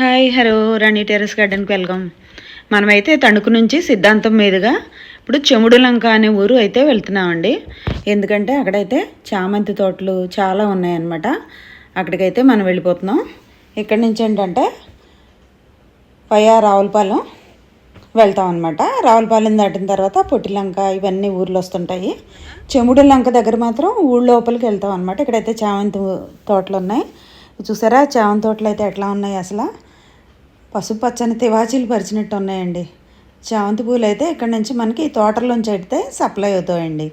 Hi hello. రాణి terrace గార్డెన్కి welcome మనమైతే తణుకు నుంచి సిద్ధాంతం మీదుగా ఇప్పుడు చెముడులంక అనే ఊరు అయితే వెళ్తున్నామండి. ఎందుకంటే అక్కడైతే చామంతి తోటలు చాలా ఉన్నాయన్నమాట. అక్కడికైతే మనం వెళ్ళిపోతున్నాం. ఇక్కడి నుంచి ఏంటంటే పయా రావులపాలెం వెళ్తాం అనమాట రావులపాలెం దాటిన తర్వాత పొట్టిలంక ఇవన్నీ ఊర్లు వస్తుంటాయి. చెముడు లంక దగ్గర మాత్రం ఊళ్ళోపలికి వెళ్తాం అనమాట ఇక్కడైతే చామంతి తోటలు ఉన్నాయి. చూసారా? చామంతి తోటలు అయితే ఎట్లా ఉన్నాయి అసలు? పసుపు పచ్చని తివాచీలు పరిచినట్టు ఉన్నాయండి. చామంతి పూలు అయితే ఇక్కడ నుంచి మనకి తోటలోంచి తోటల్లోంచి అయితే సప్లై అవుతాయండి.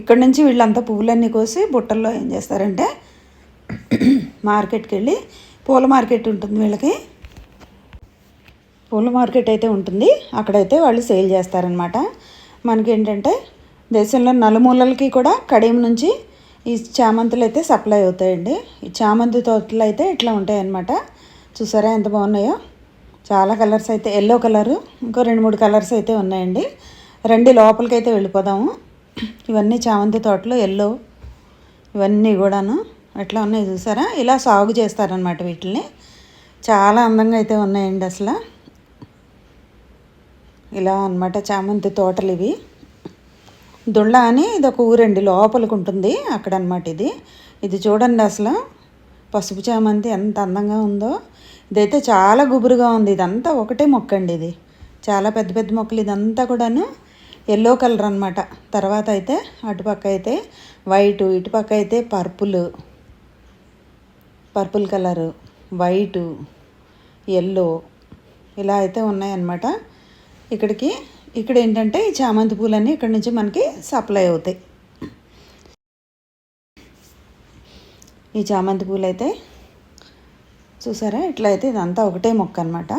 ఇక్కడ నుంచి వీళ్ళంతా పువ్వులన్నీ కోసి బుట్టల్లో ఏం చేస్తారంటే మార్కెట్కి వెళ్ళి పూల మార్కెట్ ఉంటుంది వీళ్ళకి. పూల మార్కెట్ అయితే ఉంటుంది. అక్కడైతే వాళ్ళు సేల్ చేస్తారనమాట మనకి ఏంటంటే దేశంలో నలుమూలలకి కూడా కడియం నుంచి ఈ చామంతులు అయితే సప్లై అవుతాయండి. ఈ చామంతి తోటలు అయితే ఇట్లా ఉంటాయన్నమాట. చూసారా ఎంత బాగున్నాయో? చాలా కలర్స్ అయితే ఎల్లో కలరు ఇంకో రెండు మూడు కలర్స్ అయితే ఉన్నాయండి. రండి లోపలికి అయితే వెళ్ళిపోదాము. ఇవన్నీ చామంతి తోటలు ఎల్లో ఇవన్నీ కూడాను ఎట్లా ఉన్నాయి చూసారా? ఇలా సాగు చేస్తారనమాట వీటిని చాలా అందంగా అయితే ఉన్నాయండి అసలు. ఇలా అన్నమాట చామంతి తోటలు ఇవి. దుళ్ళ అని ఇది ఒక ఊరండి లోపలికి ఉంటుంది అక్కడ అనమాట ఇది. ఇది చూడండి అసలు. పసుపు చామంతి ఎంత అందంగా ఉందో. ఇదైతే చాలా గుబురుగా ఉంది. ఇదంతా ఒకటే మొక్క అండి ఇది. చాలా పెద్ద పెద్ద మొక్కలు. ఇదంతా కూడాను ఎల్లో కలర్ అనమాట తర్వాత అయితే అటుపక్క అయితే వైటు ఇటుపక్క అయితే purple purple colour white yellow ఇలా అయితే ఉన్నాయన్నమాట. ఇక్కడికి ఇక్కడ ఏంటంటే ఈ చామంతి పూలన్నీ ఇక్కడ నుంచి మనకి సప్లై అవుతాయి. ఈ చామంతి పూలు అయితే చూసారా? ఇట్లా అయితే ఇదంతా ఒకటే మొక్క అనమాట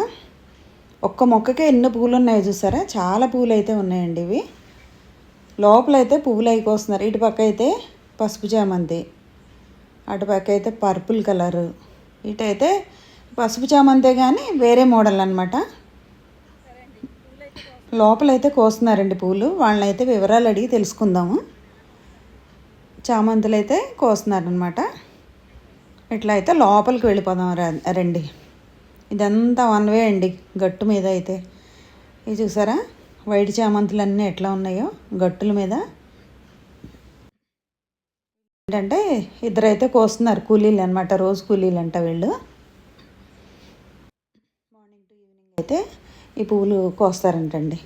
ఒక్క మొక్కకే ఎన్ని పూలు ఉన్నాయో చూసారా? చాలా పువ్వులు అయితే ఉన్నాయండి ఇవి. లోపలైతే పువ్వులు అయి కోస్తున్నారు. ఇటు పక్క అయితే పసుపు చామంతి అటుపక్క అయితే పర్పుల్ కలరు ఇటైతే పసుపు చామంతే కానీ వేరే మోడల్ అనమాట లోపలైతే కోస్తున్నారండి పూలు. వాళ్ళనైతే వివరాలు అడిగి తెలుసుకుందాము. చామంతులు అయితే కోస్తున్నారనమాట ఇట్లా అయితే లోపలికి వెళ్ళిపోదాం రా- రండి. ఇదంతా వన్ వే అండి గట్టు మీద అయితే. ఇది చూసారా? వైట్ చామంతులు అన్నీ ఎట్లా ఉన్నాయో గట్టుల మీద. ఏంటంటే ఇద్దరైతే కోస్తున్నారు కూలీలు అనమాట రోజు కూలీలు అంట వీళ్ళు. మార్నింగ్ టు ఈవినింగ్ అయితే ఈ పువ్వులు కోస్తారంటండి.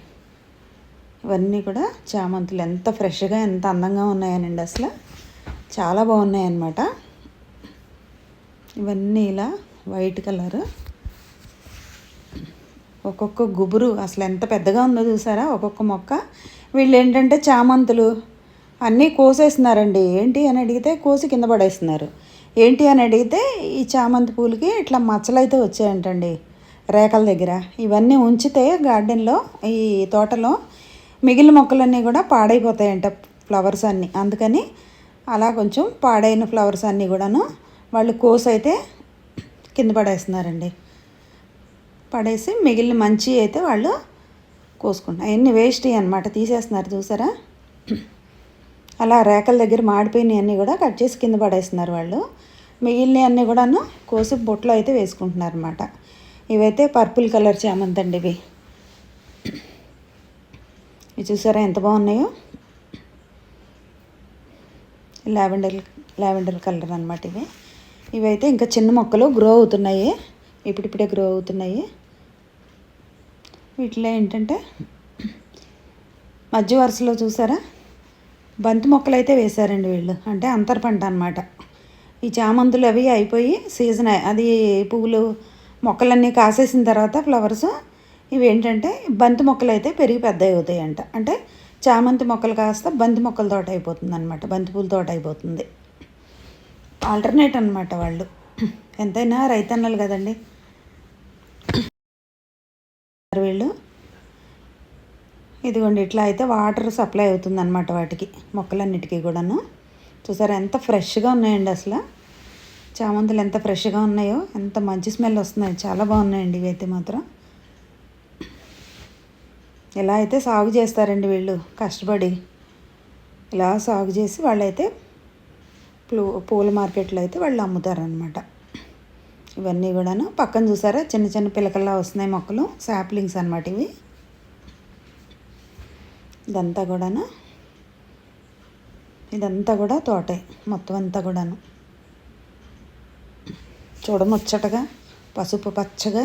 ఇవన్నీ కూడా చామంతులు ఎంత ఫ్రెష్గా ఎంత అందంగా ఉన్నాయనండి అసలు. చాలా బాగున్నాయి అన్నమాట ఇవన్నీ ఇలా వైట్ కలర్. ఒక్కొక్క గుబురు అసలు ఎంత పెద్దగా ఉందో చూసారా? ఒక్కొక్క మొక్క. వీళ్ళు ఏంటంటే చామంతులు. అన్నీ కోసేస్తున్నారండి. ఏంటి అని అడిగితే కోసి కింద పడేస్తున్నారు. ఏంటి అని అడిగితే ఈ చామంతి పూలకి ఇట్లా మచ్చలైతే వచ్చాయంటండి రేఖల దగ్గర. ఇవన్నీ ఉంచితే గార్డెన్లో ఈ తోటలో మిగిలిన మొక్కలన్నీ కూడా పాడైపోతాయంట ఫ్లవర్స్ అన్నీ. అందుకని అలా కొంచెం పాడైన ఫ్లవర్స్ అన్నీ కూడాను వాళ్ళు కోసి అయితే కింద పడేస్తున్నారండి. పడేసి మిగిలిన మంచి అయితే వాళ్ళు కోసుకుంటారు అవన్నీ వేస్ట్ అనమాట తీసేస్తున్నారు చూసారా? అలా రేకల దగ్గర మాడిపోయినవి అన్నీ కూడా కట్ చేసి కింద పడేస్తున్నారు వాళ్ళు. మిగిలినవి అన్నీ కూడాను కోసి బొట్లో అయితే వేసుకుంటున్నారు అనమాట ఇవైతే పర్పుల్ కలర్ చామంతి అండి ఇవి. ఇవి చూసారా ఎంత బాగున్నాయో? లావెండర్ లావెండర్ కలర్ అనమాట ఇవి. ఇవైతే ఇంకా చిన్న మొక్కలు గ్రో అవుతున్నాయి. ఇప్పుడిప్పుడే గ్రో అవుతున్నాయి. వీటిలో ఏంటంటే మధ్య వరుసలో చూసారా? బంతి మొక్కలు అయితే వేశారండి వీళ్ళు. అంటే అంతర పంట అనమాట ఈ చామంతులు అవి అయిపోయి సీజన్ అది పువ్వులు మొక్కలన్నీ కాసేసిన తర్వాత ఫ్లవర్స్ ఇవి ఏంటంటే బంతి మొక్కలు అయితే పెరిగి పెద్ద అవుతాయి అంట అంటే చామంతి మొక్కలు కాస్త బంతి మొక్కల తోట అయిపోతుంది అనమాట బంతి పూల తోట అయిపోతుంది. ఆల్టర్నేట్ అనమాట వాళ్ళు. ఎంతైనా రైతన్నలు కదండి. వీళ్ళు? ఇదిగోండి ఇట్లా అయితే వాటర్ సప్లై అవుతుందన్నమాట వాటికి మొక్కలన్నిటికీ కూడాను. చూసారా ఎంత ఫ్రెష్గా ఉన్నాయండి అసలు. చామంతులు ఎంత ఫ్రెష్గా ఉన్నాయో ఎంత మంచి స్మెల్ వస్తున్నాయి. చాలా బాగున్నాయండి ఇవి అయితే మాత్రం. ఇలా అయితే సాగు చేస్తారండి వీళ్ళు కష్టపడి. ఇలా సాగు చేసి వాళ్ళైతే పూల మార్కెట్లో అయితే వాళ్ళు అమ్ముతారనమాట ఇవన్నీ కూడాను పక్కన చూసారా? చిన్న చిన్న పిలకల్లా వస్తున్నాయి మొక్కలు శాప్లింగ్స్ అనమాట ఇవి. ఇదంతా కూడాను ఇదంతా కూడా తోటే మొత్తం అంతా కూడాను. చూడముచ్చటగా పసుపు పచ్చగా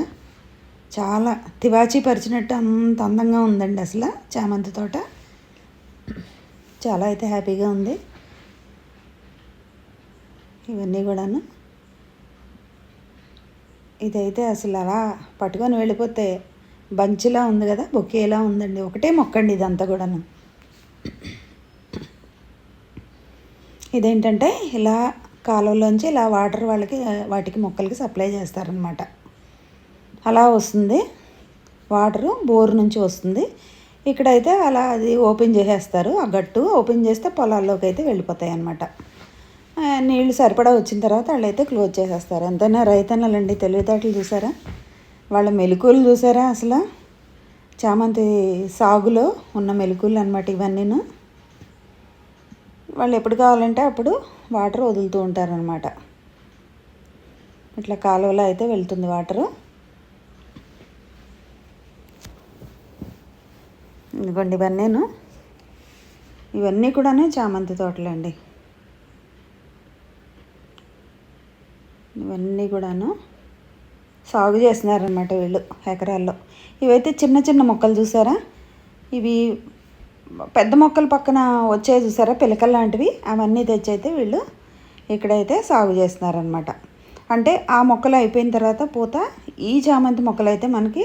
చాలా తివాచీ పరిచినట్టు అంత అందంగా ఉందండి అసలు చామంతి తోట. చాలా అయితే హ్యాపీగా ఉంది. ఇవన్నీ కూడాను. ఇదైతే అసలు అలా పట్టుకొని వెళ్ళిపోతే బంచిలా ఉంది కదా బొకేలా ఉందండి. ఒకటే మొక్కండి ఇదంతా కూడాను. ఇదేంటంటే ఇలా కాలువలోంచి ఇలా వాటర్ వాళ్ళకి వాటికి మొక్కలకి సప్లై చేస్తారనమాట అలా వస్తుంది. వాటరు బోర్ నుంచి వస్తుంది. ఇక్కడైతే అలా అది ఓపెన్ చేసేస్తారు. ఆ గట్టు ఓపెన్ చేస్తే పొలాల్లోకి అయితే వెళ్ళిపోతాయి అన్నమాట నీళ్ళు సరిపడా వచ్చిన తర్వాత వాళ్ళైతే క్లోజ్ చేసేస్తారు. ఎంతైనా రైతన్నలండి తెలివితేటలు చూసారా? వాళ్ళ మెలకువలు చూసారా అసలు? చామంతి సాగులో ఉన్న మెలకువలు అనమాట ఇవన్నీను. వాళ్ళు ఎప్పుడు కావాలంటే అప్పుడు వాటర్ వదులుతూ ఉంటారనమాట ఇట్లా కాలువలో అయితే వెళ్తుంది వాటరు. ఇదిగోండి ఇవన్నీను. ఇవన్నీ కూడానే చామంతి తోటలండి. ఇవన్నీ కూడాను సాగు చేస్తున్నారనమాట వీళ్ళు ఎకరాల్లో. ఇవైతే చిన్న చిన్న మొక్కలు చూసారా? ఇవి పెద్ద మొక్కల పక్కన వచ్చే చూసారా? పిలకలు లాంటివి. అవన్నీ తెచ్చైతే వీళ్ళు ఇక్కడైతే సాగు చేస్తున్నారనమాట అంటే ఆ మొక్కలు అయిపోయిన తర్వాత పూత ఈ చామంతి మొక్కలు అయితే మనకి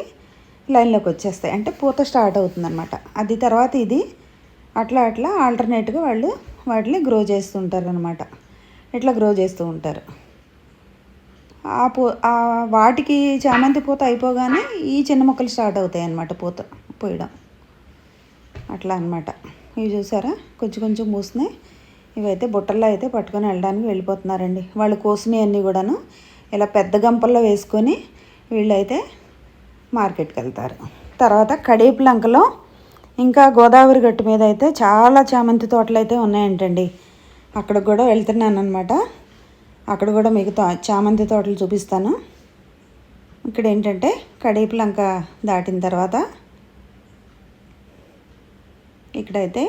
లైన్లోకి వచ్చేస్తాయి. అంటే పూత స్టార్ట్ అవుతుందన్నమాట. అది తర్వాత ఇది అట్లా అట్లా ఆల్టర్నేట్గా వాళ్ళు వాటిని గ్రో చేస్తుంటారు అనమాట ఇట్లా గ్రో చేస్తూ ఉంటారు. ఆ పూ ఆ వాటికి చామంతి పూత అయిపోగానే ఈ చిన్న మొక్కలు స్టార్ట్ అవుతాయి అన్నమాట పూత పోయడం అట్లా అన్నమాట. ఇవి చూసారా? కొంచెం కొంచెం పూస్తున్నాయి. ఇవైతే బుట్టల్లో అయితే పట్టుకొని వెళ్ళడానికి వెళ్ళిపోతున్నారండి. వాళ్ళు కోసినవి అన్నీ కూడాను ఇలా పెద్ద గంపల్లో వేసుకొని వీళ్ళైతే మార్కెట్కి వెళ్తారు. తర్వాత కడేపులంకలో ఇంకా గోదావరి గట్టు మీద అయితే చాలా చామంతి తోటలు అయితే ఉన్నాయంటండి. అక్కడికి కూడా వెళ్తున్నాను అనమాట అక్కడ కూడా మీకు తో- చామంతి తోటలు చూపిస్తాను. ఇక్కడ ఏంటంటే కడేపులంక దాటిన తర్వాత ఇక్కడైతే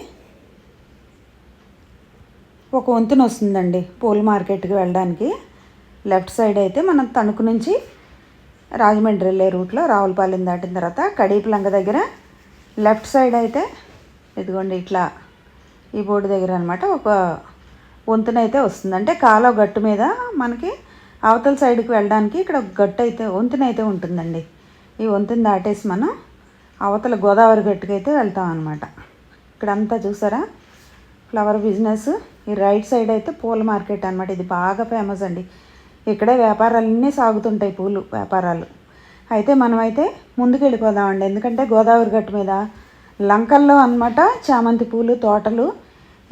ఒక వంతున వస్తుందండి పూల మార్కెట్కి వెళ్ళడానికి. లెఫ్ట్ సైడ్ అయితే మనం తణుకు నుంచి రాజమండ్రి వెళ్ళే రూట్లో రావులపాలెం దాటిన తర్వాత కడీపులంక దగ్గర లెఫ్ట్ సైడ్ అయితే ఇదిగోండి ఇట్లా ఈ బోర్డు దగ్గర అనమాట ఒక వంతెన అయితే వస్తుంది. అంటే కాలో గట్టు మీద మనకి అవతల సైడ్కి వెళ్ళడానికి ఇక్కడ గట్టు అయితే వంతెన అయితే ఉంటుందండి. ఈ వంతెన దాటేసి మనం అవతల గోదావరి గట్టుకి అయితే వెళ్తాం అనమాట ఇక్కడంతా చూసారా? Flower business. ఈ రైట్ సైడ్ అయితే పూల మార్కెట్ అనమాట ఇది బాగా ఫేమస్ అండి. ఇక్కడే వ్యాపారాలన్నీ సాగుతుంటాయి పూలు వ్యాపారాలు. అయితే మనమైతే ముందుకు వెళ్ళిపోదామండి ఎందుకంటే గోదావరి గట్టు మీద లంకల్లో అనమాట చామంతి పూలు తోటలు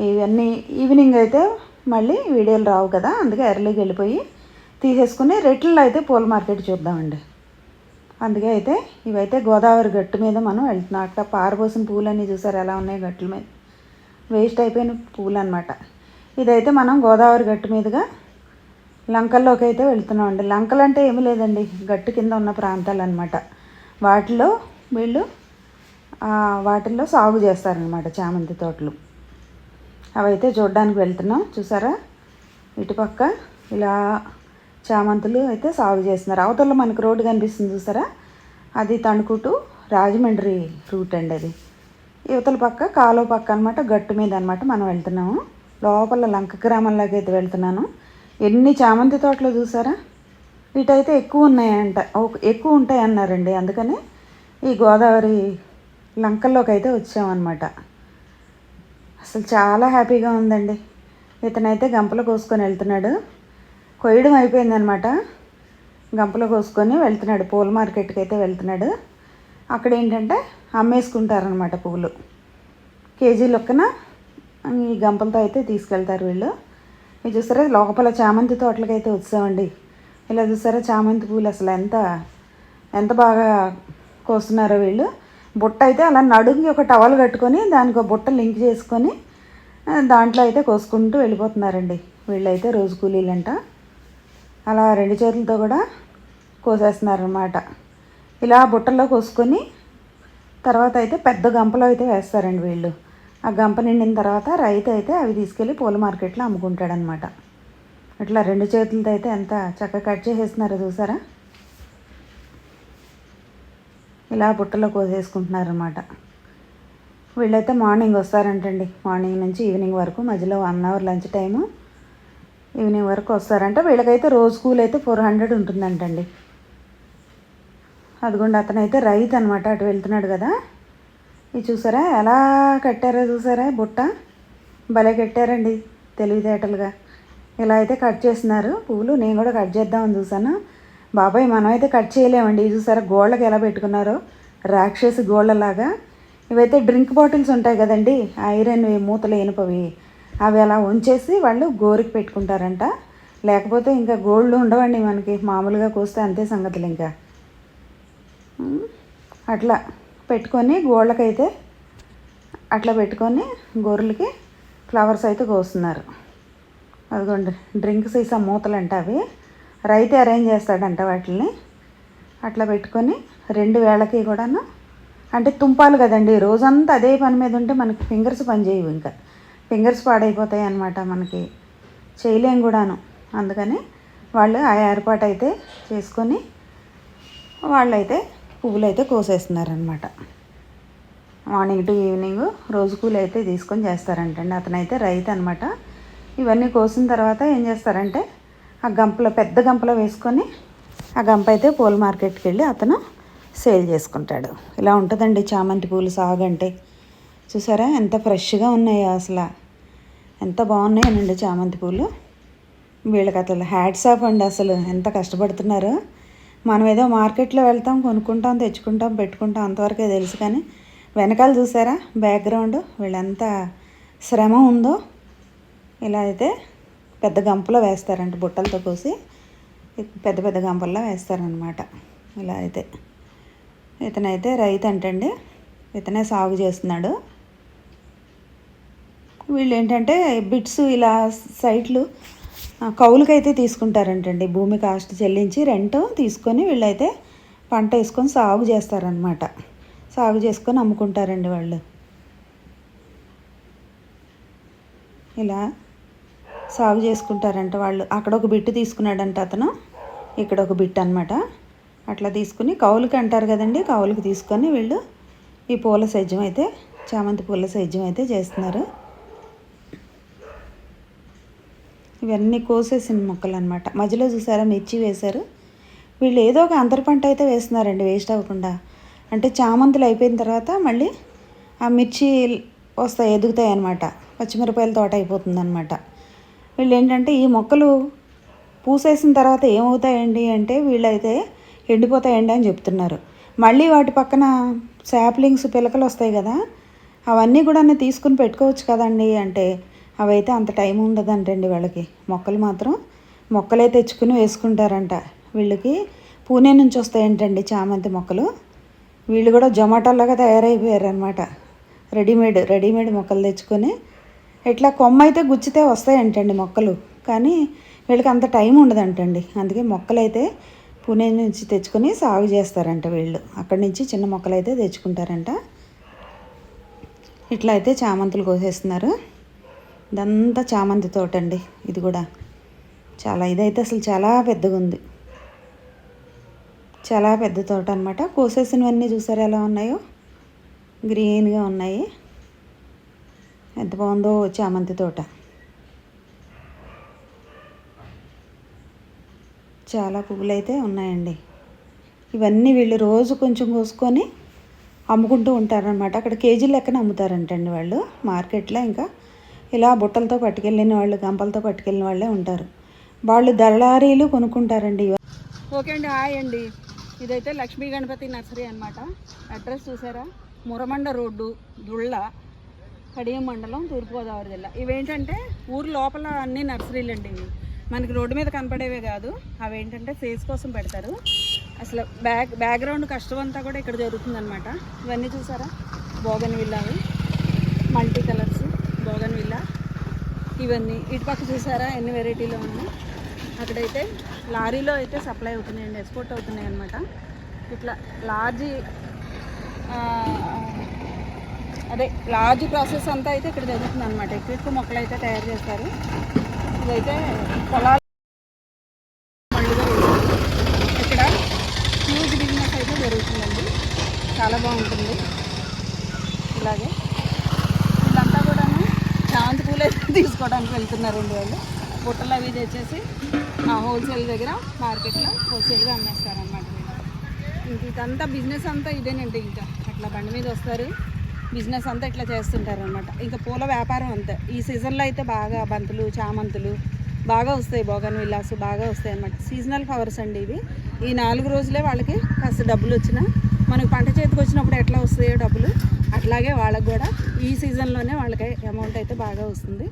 ఇవన్నీ ఈవినింగ్ అయితే మళ్ళీ వీడియోలు రావు కదా అందుకే ఎర్లీకి వెళ్ళిపోయి తీసేసుకుని రెట్లలో అయితే పూల మార్కెట్ చూద్దామండి. అందుకే అయితే ఇవైతే గోదావరి గట్టు మీద మనం వెళ్తున్నాం. అట్లా పారబోసిన పూలన్నీ చూసారు ఎలా ఉన్నాయి గట్టుల మీద? వేస్ట్ అయిపోయిన పూలు అనమాట ఇదైతే మనం గోదావరి గట్టు మీదుగా లంకల్లోకి అయితే వెళ్తున్నాం అండి లంకలు అంటే ఏమీ లేదండి గట్టు కింద ఉన్న ప్రాంతాలు అనమాట వాటిలో వీళ్ళు వాటిల్లో సాగు చేస్తారనమాట చామంతి తోటలు. అవైతే చూడడానికి వెళ్తున్నాం. చూసారా? ఇటుపక్క ఇలా చామంతులు అయితే సాగు చేస్తున్నారు. అవతల మనకు రోడ్డు కనిపిస్తుంది చూసారా? అది తణుకుటు రాజమండ్రి రూట్ అండి అది. యువతల పక్క కాలువ పక్క అనమాట గట్టు మీద అనమాట మనం వెళ్తున్నాము. లోపల లంక గ్రామంలోకి అయితే వెళ్తున్నాను. ఎన్ని చామంతి తోటలు చూసారా? ఇటైతే ఎక్కువ ఉన్నాయంట. ఎక్కువ ఉంటాయి అన్నారండి ఈ గోదావరి లంకల్లోకి అయితే వచ్చామన్నమాట. అసలు చాలా హ్యాపీగా ఉందండి. ఇతనైతే గంపలు కోసుకొని వెళ్తున్నాడు. కొయ్యడం అయిపోయిందనమాట గంపలు కోసుకొని వెళ్తున్నాడు. పూల మార్కెట్కి అయితే వెళ్తున్నాడు. అక్కడ ఏంటంటే అమ్మేసుకుంటారనమాట పువ్వులు. కేజీ లొక్కన ఈ గంపలతో అయితే తీసుకెళ్తారు వీళ్ళు. మీరు చూసారా? లోపల చామంతి తోటలకి అయితే వచ్చామండి. ఇలా చూసారా? చామంతి పూలు అసలు ఎంత ఎంత బాగా కోస్తున్నారో వీళ్ళు. బుట్ట అయితే అలా నడుంగి ఒక టవల్ కట్టుకొని దానికి ఒక బుట్ట లింక్ చేసుకొని దాంట్లో అయితే కోసుకుంటూ వెళ్ళిపోతున్నారండి. వీళ్ళైతే రోజు కూలీలంట. అలా రెండు చేతులతో కూడా కోసేస్తున్నారనమాట ఇలా బుట్టల్లో కోసుకొని తర్వాత అయితే పెద్ద గంపలో అయితే వేస్తారండి వీళ్ళు. ఆ గంప నిండిన తర్వాత రైతు అయితే అవి తీసుకెళ్ళి పూల మార్కెట్లో అమ్ముకుంటాడనమాట ఇట్లా రెండు చేతులతో అయితే ఎంత చక్కగా కట్ చేసేస్తున్నారో చూసారా? ఇలా బుట్టలో కోసేసుకుంటున్నారనమాట వీళ్ళైతే మార్నింగ్ వస్తారంటండి. మార్నింగ్ నుంచి ఈవినింగ్ వరకు మధ్యలో one hour lunch time. Evening వరకు వస్తారంట. వీళ్ళకైతే రోజు కూల్ అయితే ఫోర్ హండ్రెడ్ ఉంటుందంటండి. అదిగోండి అతనైతే రైతు అనమాట అటు వెళ్తున్నాడు కదా. ఇది చూసారా? ఎలా కట్టారో చూసారా బుట్ట? భలే కట్టారండి తెలివితేటలుగా. ఇలా అయితే కట్ చేస్తున్నారు. పువ్వులు నేను కూడా కట్ చేద్దామని చూసాను బాబాయ్ మనమైతే కట్ చేయలేమండి. ఇది చూసారా? గోళ్ళకి ఎలా పెట్టుకున్నారో? రాక్షసి గోళ్ళలాగా. ఇవైతే డ్రింక్ బాటిల్స్ ఉంటాయి కదండి. ఐరన్ మూతలు ఏనుపవి. అవి అలా ఉంచేసి వాళ్ళు గోరికి పెట్టుకుంటారంట. లేకపోతే ఇంకా గోళ్ళు ఉండవండి మనకి. మామూలుగా కోస్తే అంతే సంగతులు ఇంకా. అట్లా పెట్టుకొని గోళ్ళకైతే అట్లా పెట్టుకొని గొర్రెలకి ఫ్లవర్స్ అయితే కోస్తున్నారు. అదిగోండి డ్రింక్ సీసా మూతలు అంట అవి. రైతే అరేంజ్ చేస్తాడంట వాటిని అట్లా పెట్టుకొని రెండు వేళకి కూడాను. అంటే తుంపాలు కదండి రోజంతా అదే పని మీద ఉంటే మనకి ఫింగర్స్ పని చేయవు ఇంకా. ఫింగర్స్ పాడైపోతాయి అన్నమాట మనకి. చేయలేం కూడాను. అందుకని వాళ్ళు ఆ ఏర్పాటు అయితే చేసుకొని వాళ్ళైతే పువ్వులు అయితే కోసేస్తున్నారనమాట మార్నింగ్ టు ఈవినింగ్ రోజు కూలి అయితే తీసుకొని చేస్తారంటండి. అతనైతే రైతు అనమాట ఇవన్నీ కోసిన తర్వాత ఏం చేస్తారంటే ఆ గంపలో పెద్ద గంపలో వేసుకొని ఆ గంప అయితే పూల మార్కెట్కి వెళ్ళి అతను సేల్ చేసుకుంటాడు. ఇలా ఉంటుందండి చామంతి పూలు సాగు అంటే. చూసారా? ఎంత ఫ్రెష్గా ఉన్నాయో అసలు. ఎంత బాగున్నాయనండి చామంతి పూలు. వీళ్ళకి అసలు హ్యాట్స్ ఆఫ్ అండి అసలు. ఎంత కష్టపడుతున్నారు. మనం ఏదో మార్కెట్లో వెళ్తాం కొనుక్కుంటాం తెచ్చుకుంటాం పెట్టుకుంటాం అంతవరకే తెలుసు కానీ వెనకాల చూసారా? బ్యాక్గ్రౌండ్ వీళ్ళంత శ్రమ ఉందో? ఇలా అయితే పెద్ద గంపలో వేస్తారంట బుట్టలతో కోసి. పెద్ద పెద్ద గంపల్లో వేస్తారనమాట ఇలా అయితే. ఇతనైతే రైతు అంటండి. ఇతనే సాగు చేస్తున్నాడు. వీళ్ళు ఏంటంటే బిట్స్ ఇలా సైట్లు కౌలుకైతే తీసుకుంటారంటండి. భూమి కాస్ట్ చెల్లించి రెంట్ తీసుకొని వీళ్ళైతే పంట వేసుకొని సాగు చేస్తారనమాట సాగు చేసుకొని అమ్ముకుంటారండి వాళ్ళు. ఇలా సాగు చేసుకుంటారంట వాళ్ళు. అక్కడ ఒక బిట్టు తీసుకున్నాడంట అతను. ఇక్కడ ఒక బిట్ అనమాట అట్లా తీసుకుని కౌలుకి అంటారు కదండి. కౌలుకి తీసుకొని వీళ్ళు ఈ పూల సేద్యం అయితే చామంతి పూల సేద్యం అయితే చేస్తున్నారు. ఇవన్నీ కోసేసిన మొక్కలు అనమాట మధ్యలో చూసారా? మిర్చి వేశారు. వీళ్ళు ఏదో ఒక అంతర పంట అయితే వేస్తున్నారండి వేస్ట్ అవ్వకుండా. అంటే చామంతులు అయిపోయిన తర్వాత మళ్ళీ ఆ మిర్చి వస్తాయి ఎదుగుతాయి అనమాట పచ్చిమిరపాయల తోట అయిపోతుంది అనమాట వీళ్ళు ఏంటంటే ఈ మొక్కలు పూసేసిన తర్వాత ఏమవుతాయండి అంటే వీళ్ళైతే ఎండిపోతాయండి అని చెప్తున్నారు. మళ్ళీ వాటి పక్కన శాప్లింగ్స్ పిలకలు వస్తాయి కదా అవన్నీ కూడా తీసుకుని పెట్టుకోవచ్చు కదండి. అంటే అవైతే అంత టైం ఉండదంటండి వాళ్ళకి. మొక్కలు మాత్రం మొక్కలే తెచ్చుకుని వేసుకుంటారంట. వీళ్ళకి పూణే నుంచి వస్తాయంటండి చామంతి మొక్కలు. వీళ్ళు కూడా జొమాటోలాగా తయారైపోయారు అనమాట రెడీమేడ్ రెడీమేడ్ మొక్కలు తెచ్చుకొని ఇట్లా కొమ్మ అయితే గుచ్చితే వస్తాయంటండి మొక్కలు. కానీ వీళ్ళకి అంత టైం ఉండదంటండి. అందుకే మొక్కలైతే పూణే నుంచి తెచ్చుకొని సాగు చేస్తారంట వీళ్ళు. అక్కడి నుంచి చిన్న మొక్కలు అయితే తెచ్చుకుంటారంట. ఇట్లా అయితే చామంతులు కోసేస్తున్నారు. ఇదంతా చామంతి తోట అండి ఇది కూడా. చాలా ఇదైతే అసలు చాలా పెద్దగా ఉంది. చాలా పెద్ద తోట అనమాట కోసేసినవన్నీ చూసారు ఎలా ఉన్నాయో? గ్రీన్గా ఉన్నాయి. ఎంత బాగుందో చామంతి తోట. చాలా పువ్వులు అయితే ఉన్నాయండి. ఇవన్నీ వీళ్ళు రోజు కొంచెం కోసుకొని అమ్ముకుంటూ ఉంటారనమాట అక్కడ కేజీ లెక్కన అమ్ముతారంటండి వాళ్ళు. మార్కెట్లో ఇంకా ఇలా బుట్టలతో పట్టుకెళ్ళిన వాళ్ళు గంపలతో పట్టుకెళ్ళిన వాళ్ళే ఉంటారు. వాళ్ళు దళారీలు కొనుక్కుంటారండి ఓకే అండి హాయ్ అండి. ఇదైతే లక్ష్మీ గణపతి నర్సరీ అన్నమాట. అడ్రస్ చూసారా? మురమండ రోడ్డు దుళ్ళ. కడియం మండలం తూర్పుగోదావరి జిల్లా. ఇవేంటంటే ఊరు లోపల అన్ని నర్సరీలు అండి ఇవి. మనకి రోడ్డు మీద కనపడేవే కాదు. అవి ఏంటంటే ఫేస్ కోసం పెడతారు. అసలు బ్యాక్ బ్యాక్గ్రౌండ్ కష్టం అంతా కూడా ఇక్కడ జరుగుతుందనమాట ఇవన్నీ చూసారా? బోగన్ విల్లావి మల్టీ కలర్స్ బోగన్ విల్లా. ఇవన్నీ. ఇటు పక్క చూసారా? ఎన్ని వెరైటీలో ఉన్నాయి. అక్కడైతే లారీలో అయితే సప్లై అవుతున్నాయండి ఎక్స్పోర్ట్ అవుతున్నాయి అనమాట ఇట్లా లార్జీ అదే లార్జ్ ప్రాసెస్ అంతా అయితే ఇక్కడ జరుగుతుంది అనమాట ఎక్కువ మొక్కలు అయితే తయారు చేస్తారు. ఇదైతే పొలాలు ఇక్కడ హ్యూజ్ బిజినెస్ అయితే జరుగుతుందండి. చాలా బాగుంటుంది. ఇలాగే వీళ్ళంతా కూడాను చాంతి పూలు అయితే తీసుకోవడానికి వెళ్తున్నారండి వాళ్ళు బుట్టలు అవి తెచ్చేసి ఆ హోల్సేల్ దగ్గర మార్కెట్లో హోల్సేల్గా అమ్మేస్తారనమాట ఇంక ఇదంతా బిజినెస్ అంతా ఇదేనండి ఇంకా. అట్లా బండి మీద వస్తారు. బిజినెస్ అంతా ఇట్లా చేస్తుంటారు అనమాట ఇంకా పూల వ్యాపారం అంతా. ఈ సీజన్లో అయితే బాగా బంతులు చామంతులు బాగా వస్తాయి. బోగన్ విల్లాస్ బాగా వస్తాయి అనమాట సీజనల్ ఫ్లవర్స్ అండి ఇవి. ఈ నాలుగు రోజులే వాళ్ళకి కాస్త డబ్బులు వచ్చినా మనకు పంట చేతికి వచ్చినప్పుడు ఎట్లా వస్తాయో డబ్బులు అట్లాగే వాళ్ళకు కూడా ఈ సీజన్లోనే వాళ్ళకి అమౌంట్ అయితే బాగా వస్తుంది.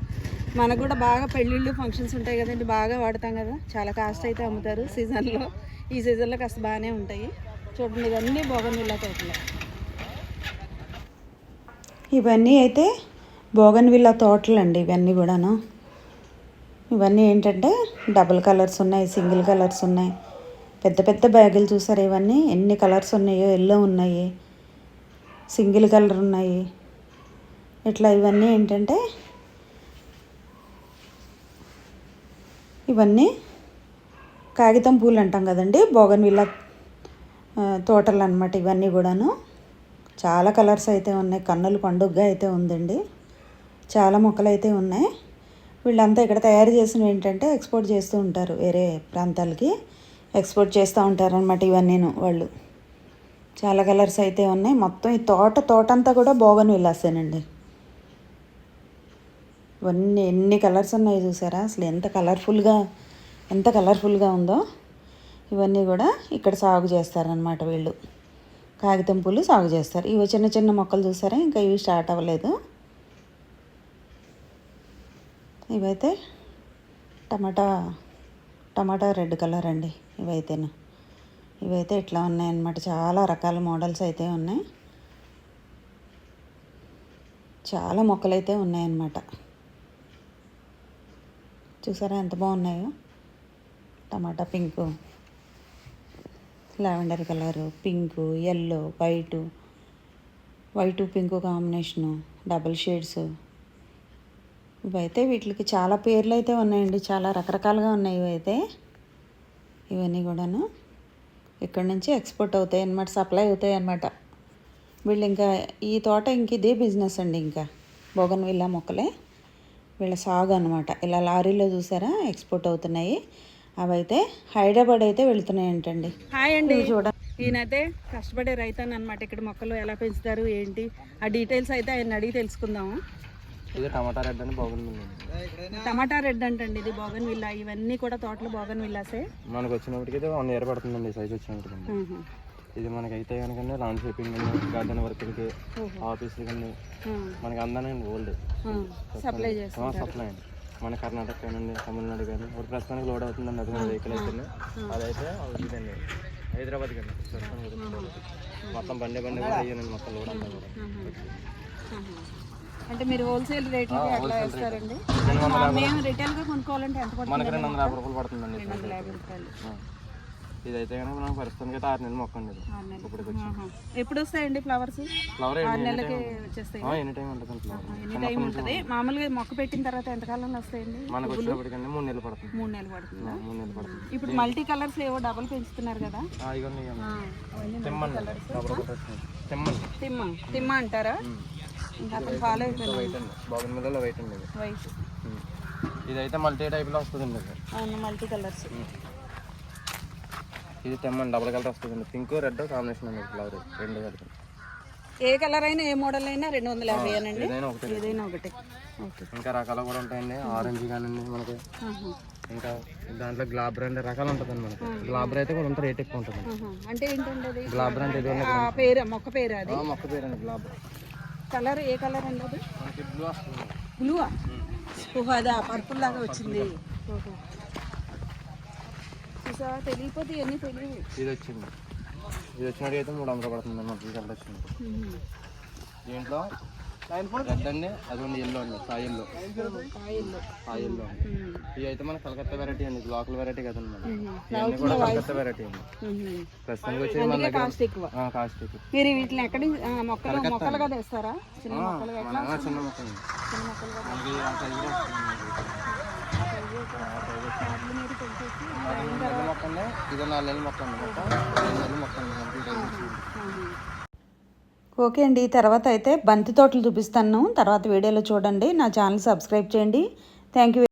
మనకు కూడా బాగా పెళ్ళిళ్ళు ఫంక్షన్స్ ఉంటాయి కదండి బాగా వాడతాం కదా. చాలా కాస్ట్ అయితే అమ్ముతారు సీజన్లో. ఈ సీజన్లో కాస్త బాగానే ఉంటాయి. చూడండి ఇవన్నీ బోగన్ విల్లా తోటలే. ఇవన్నీ అయితే బోగన్విల్లా తోటలు అండి ఇవన్నీ కూడాను. ఇవన్నీ ఏంటంటే డబుల్ కలర్స్ ఉన్నాయి సింగిల్ కలర్స్ ఉన్నాయి. పెద్ద పెద్ద బ్యాగులు చూసారు ఇవన్నీ? ఎన్ని కలర్స్ ఉన్నాయో ఎల్లో ఉన్నాయి సింగిల్ కలర్ ఉన్నాయి. ఇట్లా ఇవన్నీ ఏంటంటే ఇవన్నీ కాగితం పూలు అంటాం కదండి బోగన్విల్లా తోటలు అనమాట ఇవన్నీ కూడాను. చాలా కలర్స్ అయితే ఉన్నాయి. కన్నుల పండుగగా అయితే ఉందండి. చాలా మొక్కలు అయితే ఉన్నాయి. వీళ్ళంతా ఇక్కడ తయారు చేసినవి ఏంటంటే ఎక్స్పోర్ట్ చేస్తూ ఉంటారు. వేరే ప్రాంతాలకి ఎక్స్పోర్ట్ చేస్తూ ఉంటారు అనమాట ఇవన్నీను వాళ్ళు. చాలా కలర్స్ అయితే ఉన్నాయి. మొత్తం ఈ తోట తోట అంతా కూడా బోగన్ విలాసేనండి ఇవన్నీ ఎన్ని కలర్స్ ఉన్నాయి చూసారా? అసలు ఎంత కలర్ఫుల్గా ఎంత కలర్ఫుల్గా ఉందో. ఇవన్నీ కూడా ఇక్కడ సాగు చేస్తారనమాట వీళ్ళు. కాగితం పూలు సాగు చేస్తారు. ఇవి చిన్న చిన్న మొక్కలు చూసారా? ఇంకా ఇవి స్టార్ట్ అవ్వలేదు. ఇవైతే టమాటా టమాటా రెడ్ కలర్ అండి ఇవైతేను. ఇవైతే ఇట్లా ఉన్నాయన్నమాట. చాలా రకాల మోడల్స్ అయితే ఉన్నాయి. చాలా మొక్కలు అయితే ఉన్నాయన్నమాట. చూసారా? ఎంత బాగున్నాయో. టమాటా pink. Lavender colour pink yellow white white pink combination double shades ఇవైతే వీటికి చాలా పేర్లు అయితే ఉన్నాయండి. చాలా రకరకాలుగా ఉన్నాయి ఇవైతే. ఇవన్నీ కూడాను ఇక్కడ నుంచి ఎక్స్పోర్ట్ అవుతాయి అన్నమాట సప్లై అవుతాయి అన్నమాట. వీళ్ళు ఇంకా ఈ తోట ఇంక ఇదే బిజినెస్ అండి ఇంకా. బోగన్ విల్లా మొక్కలే. వీళ్ళ సాగు అనమాట ఇలా లారీలో చూసారా? ఎక్స్పోర్ట్ అవుతున్నాయి. అవైతే హైదరాబాద్ అయితే వెళుతున్నాయంటండి. హాయ్ అండి. చూడ ఈయనైతే కష్టపడే రైతాను అనమాట ఇక్కడ మొక్కలు ఎలా పెంచుతారు ఏంటి? ఆ డీటెయిల్స్ అయితే ఆయన అడిగి తెలుసుకుందాము. ఇది టమాటా రెడ్ అని బాగుంది టమాటా రెడ్ అంటండి ఇది బోగన్ విల్లా ఇవన్నీ కూడా తోటలు బోగన్ విల్లాసే మనకు వచ్చినప్పటికి అయితే వన్ ఇయర్ పడుతుందండి సైజ్ వచ్చినప్పటికి ఆహా. ఇది మనకి అయితే కనుక లాంచ్ షేపింగ్ గార్డెన్ వర్క్కి ఆఫీస్ కానీ మనకి అందానండి ఓల్డ్ సప్లై చేస్తాం సప్లై అండి. మన కర్ణాటక కానివ్వండి తమిళనాడు కానీ ఇప్పుడు ప్రస్తుతానికి లోడ్ అవుతుందండి అది వెహికల్ అయితే అదైతే ఇదండి. హైదరాబాద్ అవుతుంది. మొత్తం బండి బండి కూడా అయ్యానండి మొత్తం లోడ్ అంతా కూడా. అంటే మీరు హోల్సేల్ రేట్లకి ఎట్లా వేస్తారండి రెండు వందల ఆ, మేము రిటైల్గా కొనుక్కోవాలంటే ఎంత మనకి రెండు వందల యాభై రూపాయలు పడుతుందండి. ఇదైతే కనుక మనం ప్రస్తుతానికి అయితే ఆరు నెలలు మొక్క. ఇప్పటికి వచ్చి ఆహా. ఎప్పుడు వస్తాయండి ఫ్లవర్స్? ఫ్లవర్ ఆరు నెలలకి వచ్చేస్తాయి ఎనీ టైం ఉంటుంది ఫ్లవర్? ఎన్ని టైం ఉంటుంది? మామూలుగా మొక్క పెట్టిన తర్వాత ఎంతకాలంలో వస్తాయండి? మనకు వచ్చినప్పటికంటే మూడు నెలలు పడుతుంది. మూడు నెలలు పడుతుందా? మూడు నెలలు పడుతుంది. ఇప్పుడు మల్టీ కలర్స్ ఏవో డబల్ పెంచుతున్నారు కదా? ఇవన్నీ తెమ్మండి. తిమ్మ. తిమ్మ అంటారా? వైట్. ఇదైతే మల్టీ టైప్లో వస్తుందండి ఇది. అవును మల్టీ కలర్స్. ఇది తెమ్మండి డబుల్ కలర్ వస్తుందండి పింక్ రెడ్ కాంబినేషన్ అండి ఫ్లవర్ రెండు కలిపి ఏ కలర్ అయినా ఏ మోడల్ అయినా రెండు వందల యాభై అనండి ఏదైనా ఒకటి ఇంకా రకాలు కూడా ఉంటాయండి. ఆరెంజ్ కానివ్వండి మనకి. ఇంకా దాంట్లో గ్లాబర్ అనే రకాలు ఉంటుందండి మనకి. గ్లాబర్ అయితే కొంత రేట్ ఎక్కువ ఉంటుంది. అంటే అది గ్లాబర్ అంటే ఇది పేరు మొక్క పేరు అది? మొక్క పేరండి గ్లాబర్ కలర్ ఏ కలర్ అండి అది? బ్లూ వస్తుంది. బ్లూవా ఓహో అదా పర్పుల్ లాగా వచ్చింది. ఓహో. ఇవన్నీ తెలియవు. ఇది వచ్చింది ఇది వచ్చినట్టు అయితే మూడు వందలు పడుతుంది మొత్తం కలర్ వచ్చింది. దీంట్లో రెడ్ అండి అదిగోండి ఎల్లో అండి సాయి ఎల్లో కాయల్లో సాయి ఎల్లో ఉమ్. ఇవి అయితే మన కలకత్తా వెరైటీ అండి ఇది లోకల్ వెరైటీ కదండి మరి ఇవన్నీ కూడా కలకత్తా వెరైటీ అండి. ప్రస్తుతానికి వచ్చి మన దగ్గర కాస్ట్ ఎక్కువ. మీరు వీటిని ఎక్కడి మొక్కలు మొక్కలుగా తెస్తారా? చిన్న మన ఆ, చిన్న మొక్క ఇది నాలుగు ఓకే అండి తర్వాత అయితే బంతి తోటలు చూపిస్తాను. తర్వాత వీడియోలో చూడండి. నా ఛానల్ సబ్స్క్రైబ్ చేయండి. Thank you.